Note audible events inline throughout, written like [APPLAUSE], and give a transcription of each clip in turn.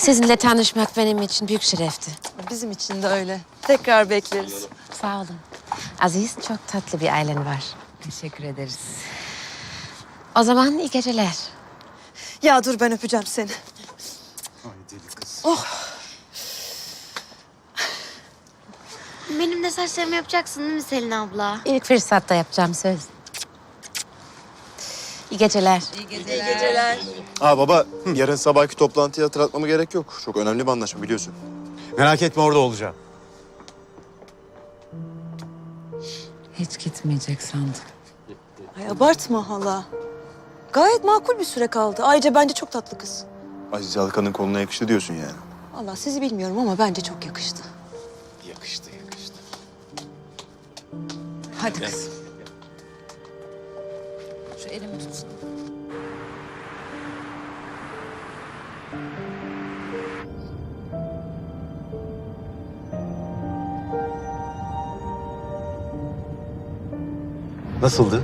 Sizinle tanışmak benim için büyük şerefti. Bizim için de öyle. Tekrar bekleriz. Sağ olun. Aziz çok tatlı bir ailen var. Teşekkür ederiz. O zaman iyi geceler. Ya dur ben öpeceğim seni. Benim de saçlarımı yapacaksın değil mi Selin abla? İlk fırsatta yapacağım söz. İyi geceler. İyi geceler. Ha baba, hı, yarın sabahki toplantıyı hatırlatmama gerek yok. Çok önemli bir anlaşma biliyorsun. Merak etme orada olacağım. Hiç gitmeyecek sandım. Ay abartma hala. Gayet makul bir süre kaldı. Ayrıca bence çok tatlı kız. Aziz Alkan'ın koluna yakıştı diyorsun yani. Allah sizi bilmiyorum ama bence çok yakıştı. Yakıştı, yakıştı. Hadi kızım. Elimi tutsun. Nasıldı?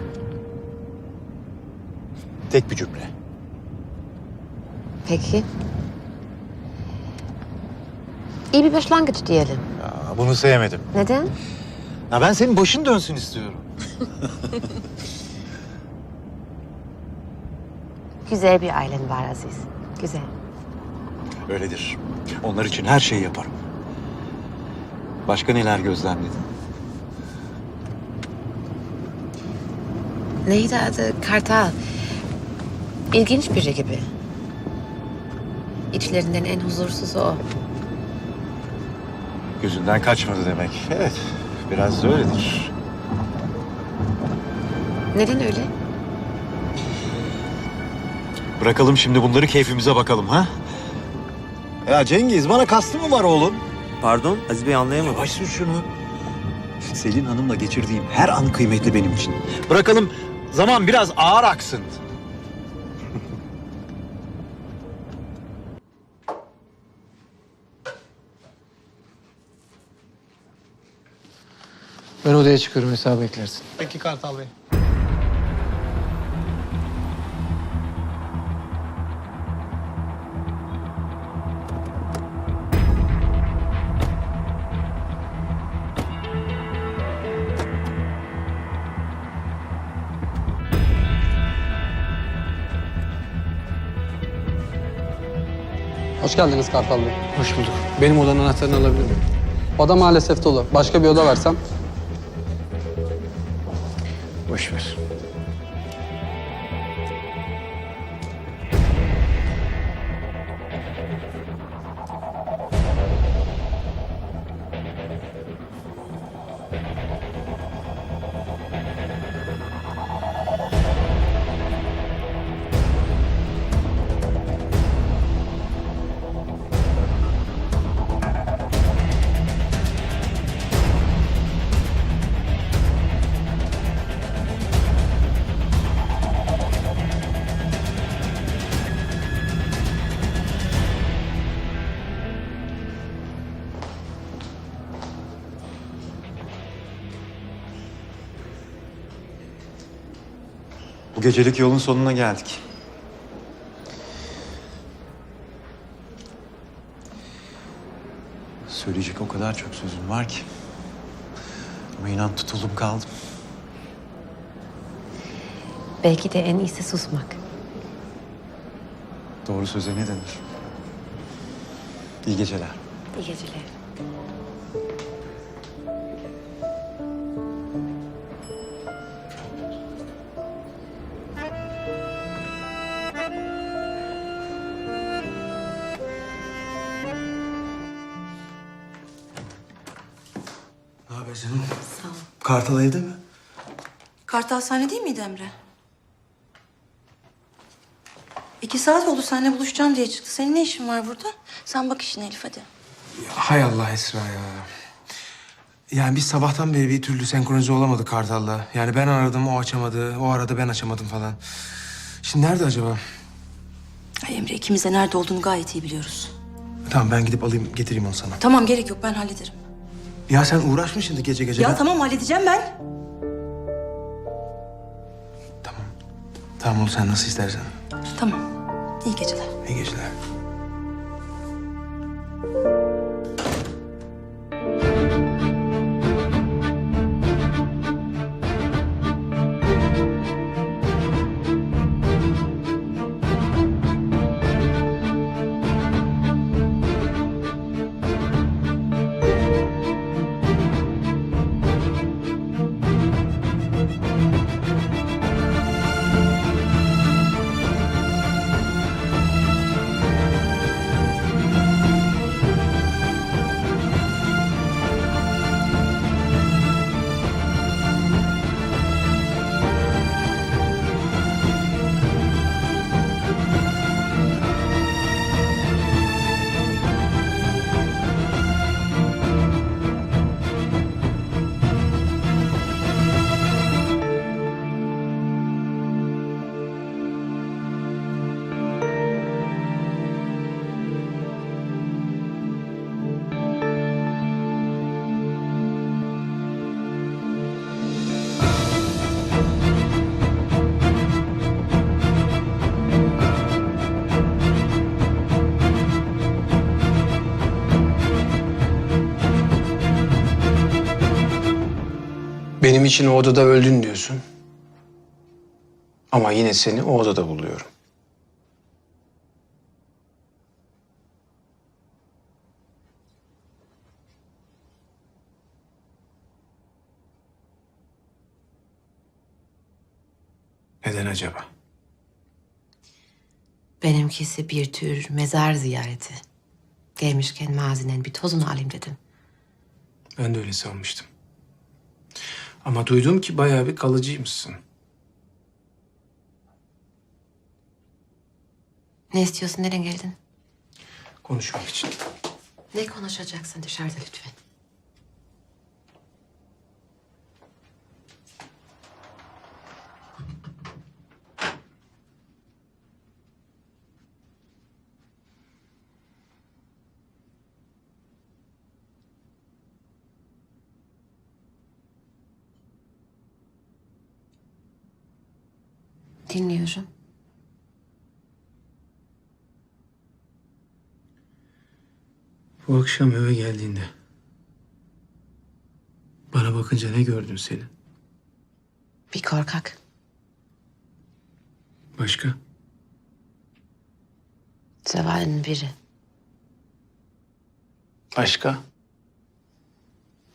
Tek bir cümle. Peki. İyi bir başlangıç diyelim. Ya, bunu sevmedim. Neden? Ya ben senin başın dönsün istiyorum. [LAUGHS] Güzel bir ailen var Aziz. Güzel. Öyledir. Onlar için her şeyi yaparım. Başka neler gözlemledin? Neydi adı? Kartal. İlginç biri gibi. İçlerinden en huzursuzu o. Gözünden kaçmadı demek. Evet, biraz da öyledir. Neden öyle? Bırakalım şimdi bunları keyfimize bakalım ha? Ya Cengiz bana kastı mı var oğlum? Pardon Aziz Bey anlayamadım. Yavaş sür şunu. Selin Hanım'la geçirdiğim her an kıymetli benim için. Bırakalım zaman biraz ağır aksın. Ben odaya çıkıyorum hesabı beklersin. Peki Kartal Bey. Hoş geldiniz Kartal Bey. Hoş bulduk. Benim odanın anahtarını alabilir miyim? Oda maalesef dolu. Başka bir oda versem. Boş ver. Gecelik yolun sonuna geldik. Söyleyecek o kadar çok sözüm var ki. Ama inan tutuldum kaldım. Belki de en iyisi susmak. Doğru söze ne denir? İyi geceler. İyi geceler. Canım? Sağ ol. Kartal evde mi? Kartal sahne değil miydi Emre? İki saat oldu seninle buluşacağım diye çıktı. Senin ne işin var burada? Sen bak işine Elif hadi. Hay Allah Esra ya. Yani biz sabahtan beri bir türlü senkronize olamadık Kartal'la. Yani ben aradım, o açamadı. O aradı, ben açamadım falan. Şimdi nerede acaba? Ay Emre ikimiz de nerede olduğunu gayet iyi biliyoruz. Tamam ben gidip alayım, getireyim onu sana. Tamam gerek yok ben hallederim. Ya sen uğraşma şimdi gece gece. Ya Ben- tamam halledeceğim ben. Tamam. Tamam oğlum sen nasıl istersen. Tamam. İyi geceler. İyi geceler. Benim için o odada öldün diyorsun. Ama yine seni o odada buluyorum. Neden acaba? Benimkisi bir tür mezar ziyareti. Gelmişken mazinin bir tozunu alayım dedim. Ben de öyle sanmıştım. Ama duydum ki bayağı bir kalıcıymışsın. Ne istiyorsun? Neden geldin? Konuşmak için. Ne konuşacaksın dışarıda lütfen? Dinliyorum. Bu akşam eve geldiğinde bana bakınca ne gördün Selin? Bir korkak. Başka? Zavalının biri. Başka?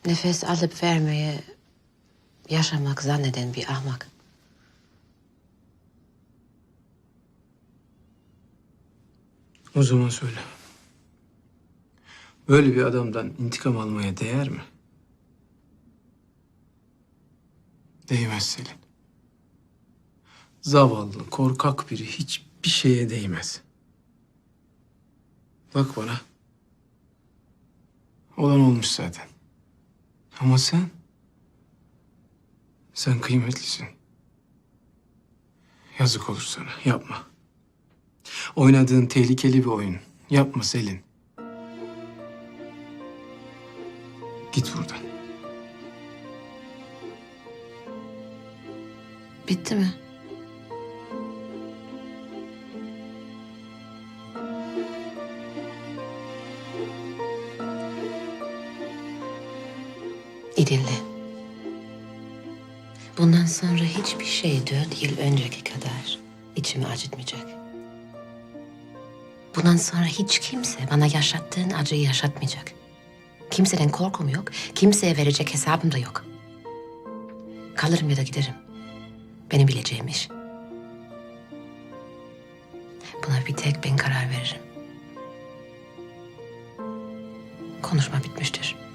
Nefes alıp vermeye yaşamak zanneden bir ahmak. O zaman söyle. Böyle bir adamdan intikam almaya değer mi? Değmez Selin. Zavallı, korkak biri hiçbir şeye değmez. Bak bana. Olan olmuş zaten. Ama sen... Sen kıymetlisin. Yazık olur sana. Yapma. Oynadığın tehlikeli bir oyun. Yapma Selin. Git buradan. Bitti mi? İyi. Bundan sonra hiçbir şey dört yıl önceki kadar içimi acıtmayacak. Bundan sonra hiç kimse bana yaşattığın acıyı yaşatmayacak. Kimseden korkum yok, kimseye verecek hesabım da yok. Kalırım ya da giderim. Benim bileceğim iş. Buna bir tek ben karar veririm. Konuşma bitmiştir.